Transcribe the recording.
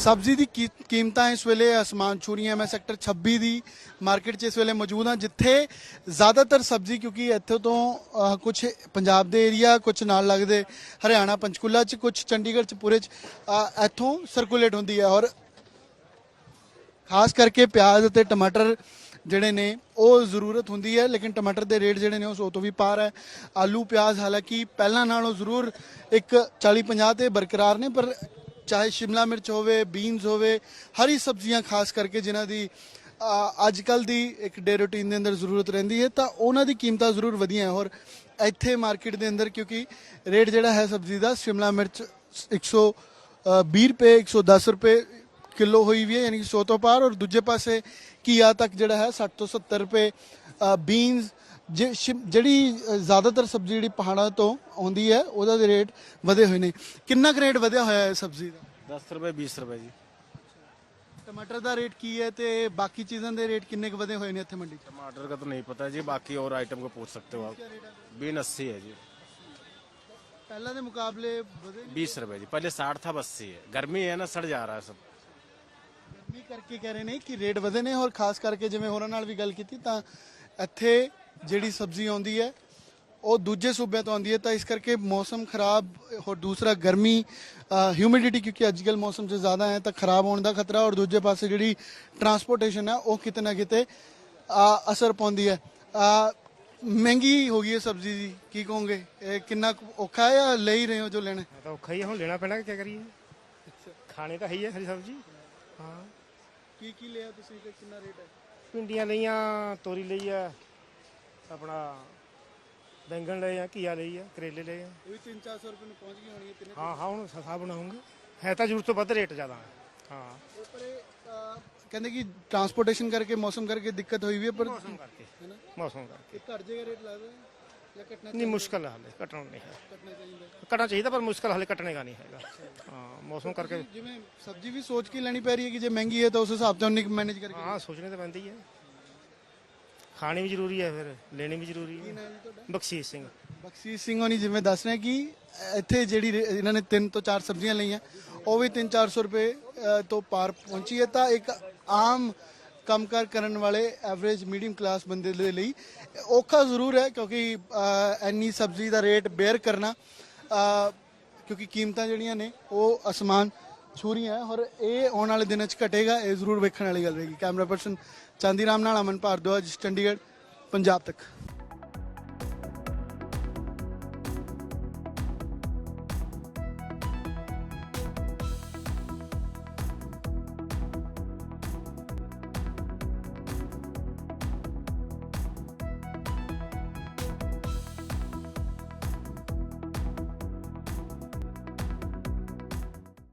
ਸਬਜ਼ੀ ਦੀ ਕੀ- ਕੀਮਤਾਂ ਇਸ ਵੇਲੇ ਅਸਮਾਨ ਛੂਰੀਆਂ ਮੈਂ ਸੈਕਟਰ 26 ਦੀ ਮਾਰਕੀਟ 'ਚ ਇਸ ਵੇਲੇ ਮੌਜੂਦ ਹਾਂ ਜਿੱਥੇ ਜ਼ਿਆਦਾਤਰ ਸਬਜ਼ੀ ਕਿਉਂਕਿ ਇੱਥੋਂ ਤੋਂ ਅਹ, ਕੁਝ ਪੰਜਾਬ ਦੇ ਏਰੀਆ ਕੁਝ ਨਾਲ ਲੱਗਦੇ ਹਰਿਆਣਾ ਪੰਚਕੂਲਾ 'ਚ ਕੁਝ ਚੰਡੀਗੜ੍ਹ 'ਚ ਪੂਰੇ 'ਚ ਅਹ, ਇੱਥੋਂ ਸਰਕੂਲੇਟ ਹੁੰਦੀ ਹੈ ਔਰ ਖਾਸ ਕਰਕੇ ਪਿਆਜ਼ ਅਤੇ ਟਮਾਟਰ ਜਿਹੜੇ ਨੇ ਉਹ ਜ਼ਰੂਰਤ ਹੁੰਦੀ ਹੈ ਲੇਕਿਨ ਟਮਾਟਰ ਦੇ ਰੇਟ ਜਿਹੜੇ ਨੇ ਉਹ ਸੌ ਤੋਂ ਵੀ ਪਾਰ ਹੈ। ਆਲੂ ਪਿਆਜ਼ ਹਾਲਾਂਕਿ ਪਹਿਲਾਂ ਨਾਲੋਂ ਜ਼ਰੂਰ ਇੱਕ 40 50 ਤੇ ਬਰਕਰਾਰ ਨੇ ਪਰ ਚਾਹੇ ਸ਼ਿਮਲਾ ਮਿਰਚ ਹੋਵੇ ਬੀਨਸ ਹੋਵੇ, ਹਰੀ ਸਬਜ਼ੀਆਂ ਖਾਸ ਕਰਕੇ ਜਿਨ੍ਹਾਂ ਦੀ ਅੱਜ ਕੱਲ ਦੀ ਇੱਕ ਡੇ ਰੂਟੀਨ ਦੇ ਅੰਦਰ ਜ਼ਰੂਰਤ ਰਹਿੰਦੀ ਹੈ, ਤਾਂ ਉਹਨਾਂ ਦੀ ਕੀਮਤਾਂ ਜ਼ਰੂਰ ਵਧੀਆਂ ਹੈ ਔਰ ਇੱਥੇ ਮਾਰਕੀਟ ਦੇ ਅੰਦਰ ਕਿਉਂਕਿ ਰੇਟ ਜਿਹੜਾ ਹੈ ਸਬਜ਼ੀ ਦਾ, ਸ਼ਿਮਲਾ ਮਿਰਚ 120 ਰੁਪਏ 110 ਰੁਪਏ ਕਿਲੋ ਹੋਈ ਵੀ ਹੈ ਯਾਨੀ ਕਿ 100 ਤੋਂ ਪਾਰ ਔਰ ਦੂਜੇ ਪਾਸੇ ਕੀਆ ਤੱਕ ਜਿਹੜਾ ਹੈ 60 ਤੋਂ 70 ਰੁਪਏ ਬੀਨਸ ਜਿਹੜੀ ਅ, ਜ਼ਿਆਦਾਤਰ ਸਬਜ਼ੀ ਜਿਹੜੀ ਪਹਾੜਾਂ ਤੋਂ ਆਉਂਦੀ ਹੈ ਉਹਦਾ ਦੇ ਰੇਟ ਵਧੇ ਹੋਏ ਨੇ ਕਿੰਨਾ ਕੁ ਰੇਟ ਵਧਿਆ ਹੋਇਆ ਹੈ ਸਬਜ਼ੀ ਦਾ 10 रुपए बीस रुपए जी ਟਮਾਟਰ ਦਾ ਰੇਟ ਕੀ ਹੈ ਤੇ ਬਾਕੀ ਚੀਜ਼ਾਂ ਦੇ ਰੇਟ ਕਿੰਨੇ ਕੁ ਵਧੇ ਹੋਏ ਨੇ ਇੱਥੇ ਮੰਡੀ 'ਚ टमाटर का तो नहीं पता है जी बाकी और आइटम को पूछ सकते हो आप बीन अस्सी है जी ਪਹਿਲਾਂ ਦੇ ਮੁਕਾਬਲੇ ਵਧੇ ਨੇ? बीस रुपए जी पहले साठ था अब अस्सी है गर्मी है ना सड़ जा रहा है सब ਗਰਮੀ ਕਰਕੇ ਕਹਿ ਰਹੇ ਨੇ ਕਿ ਰੇਟ ਵਧੇ ਨੇ ਔਰ ਖਾਸ ਕਰਕੇ ਜਿਵੇਂ ਹੋਰਾਂ ਨਾਲ ਵੀ ਗੱਲ ਕੀਤੀ ਤਾਂ ਇੱਥੇ ਜਿਹੜੀ ਸਬਜ਼ੀ ਆਉਂਦੀ ਹੈ ਉਹ ਦੂਜੇ ਸੂਬਿਆਂ ਤੋਂ ਆਉਂਦੀ ਹੈ ਤਾਂ ਇਸ ਕਰਕੇ ਮੌਸਮ ਖਰਾਬ ਔਰ ਦੂਸਰਾ ਗਰਮੀ ਹਿਊਮਿਡਿਟੀ ਕਿਉਂਕਿ ਅੱਜਕੱਲ ਮੌਸਮ 'ਚ ਜ਼ਿਆਦਾ ਹੈ ਤਾਂ ਖਰਾਬ ਹੋਣ ਦਾ ਖਤਰਾ ਔਰ ਦੂਜੇ ਪਾਸੇ ਜਿਹੜੀ ਟਰਾਂਸਪੋਰਟੇਸ਼ਨ ਹੈ ਉਹ ਕਿਤੇ ਨਾ ਕਿਤੇ ਅਸਰ ਪਾਉਂਦੀ ਹੈ। ਮਹਿੰਗੀ ਹੋ ਗਈ ਹੈ ਸਬਜ਼ੀ ਦੀ ਕੀ ਕਹੋਗੇ? ਇਹ ਕਿੰਨਾ ਕੁ ਔਖਾ ਹੈ ਜਾਂ ਲੈ ਹੀ ਰਹੇ ਹੋ ਜੋ ਲੈਣਾ? ਤਾਂ ਔਖਾ ਹੀ ਆ, ਹੁਣ ਲੈਣਾ ਪੈਣਾ ਕੀ ਕਰੀਏ? ਖਾਣੇ ਤਾਂ ਹੈ ਹੀ ਹੈ ਹਰੀ ਸਬਜ਼ੀ। ਹਾਂ। ਕੀ ਕੀ ਲਿਆ ਤੁਸੀਂ ਤੇ? ਕਿੰਨਾ ਰੇਟ ਹੈ? ਪਿੰਡੀਆਂ ਲਈਆਂ ਤੋਰੀ ਲਈ ਆ ਆਪਣਾ ਬੈਂਗਣ ਲਏ ਆ ਘੀਆ ਲਈ ਆ ਕਰੇਲੇ ਲਏ ਆ। ਇਹ ਵੀ 3-400 ਰੁਪਏ ਨੂੰ ਪਹੁੰਚ ਗਈ ਹੋਣੀ ਹੈ ਤਿੰਨੇ ਹਾਂ ਹਾਂ ਹੁਣ ਸਸਾ ਬਣਾਉਂਗੇ। ਹੈ ਤਾਂ ਜ਼ਰੂਰਤ ਤੋਂ ਵੱਧ ਰੇਟ ਜ਼ਿਆਦਾ ਹੈ। ਹਾਂ। ਪਰ ਇਹ, ਅਹ, ਕਹਿੰਦੇ ਕਿ ਟਰਾਂਸਪੋਰਟੇਸ਼ਨ ਕਰਕੇ ਮੌਸਮ ਕਰਕੇ ਦਿੱਕਤ ਹੋਈ ਵੀ ਹੈ ਪਰ ਮੌਸਮ ਕਰਕੇ ਮੌਸਮ ਕਰਕੇ। ਇਹ ਘਟ ਜਾਏਗਾ ਰੇਟ ਲੱਗਦਾ ਹੈ। ਜਾਂ ਘਟਣਾ ਨਹੀਂ ਮੁਸ਼ਕਲ ਹੈ ਹਾਲੇ ਨਹੀਂ ਹੈ ਘਟਣਾ ਚਾਹੀਦਾ ਹੈ? ਘਟਣਾ ਚਾਹੀਦਾ ਪਰ ਮੁਸ਼ਕਲ ਹਾਲੇ ਘਟਣੇ ਦਾ ਨਹੀਂ ਹੈਗਾ। ਹਾਂ ਮੌਸਮ ਕਰਕੇ ਜਿਵੇਂ ਸਬਜ਼ੀ ਵੀ ਸੋਚ ਕੇ ਲੈਣੀ ਪੈ ਰਹੀ ਹੈ ਕਿ ਜੇ ਮਹਿੰਗੀ ਹੈ ਤਾਂ ਉਸ ਹਿਸਾਬ ਤੋਂ ਉਨੀ ਮੈਨੇਜ ਕਰਕੇ ਹਾਂ ਸੋਚਣੇ ਤਾਂ ਪੈਂਦੀ ਹੈ। ਖਾਣੀ ਵੀ ਜ਼ਰੂਰੀ ਹੈ ਫਿਰ ਲੈਣੀ ਵੀ ਜ਼ਰੂਰੀ ਹੈ। ਬਖਸ਼ੀਸ਼ ਸਿੰਘ। ਬਖਸ਼ੀਸ਼ ਸਿੰਘ ਹੋਣੀ ਜਿਵੇਂ ਦੱਸ ਰਹੇ ਕਿ ਇੱਥੇ ਜਿਹੜੀ ਰੇ- ਇਹਨਾਂ ਨੇ ਤਿੰਨ ਤੋਂ ਚਾਰ ਸਬਜ਼ੀਆਂ ਲਈਆਂ ਉਹ ਵੀ 3-400 ਰੁਪਏ ਤੋਂ ਪਾਰ ਪਹੁੰਚੀ ਹੈ। ਤਾਂ ਇੱਕ ਆਮ ਕੰਮਕਾਰ ਕਰਨ ਵਾਲੇ ਐਵਰੇਜ ਮੀਡੀਅਮ ਕਲਾਸ ਬੰਦੇ ਦੇ ਲਈ ਔਖਾ ਜ਼ਰੂਰ ਹੈ ਕਿਉਂਕਿ ਅਹ, ਇੰਨੀ ਸਬਜ਼ੀ ਦਾ ਰੇਟ ਬੇਅਰ ਕਰਨਾ ਕਿਉਂਕਿ ਕੀਮਤਾਂ ਜਿਹੜੀਆਂ ਨੇ ਉਹ ਅਸਮਾਨ ਛੂ ਹੈ ਔਰ ਇਹ ਆਉਣ ਵਾਲੇ ਦਿਨਾਂ 'ਚ ਘਟੇਗਾ ਇਹ ਜ਼ਰੂਰ ਵੇਖਣ ਵਾਲੀ ਗੱਲ ਰਹੇਗੀ। ਕੈਮਰਾ ਪਰਸਨ ਚਾਂਦੀ ਰਾਮ ਨਾਲ ਅਮਨ ਭਾਰਦਵਾਜ ਚੰਡੀਗੜ੍ਹ ਪੰਜਾਬ ਤੱਕ।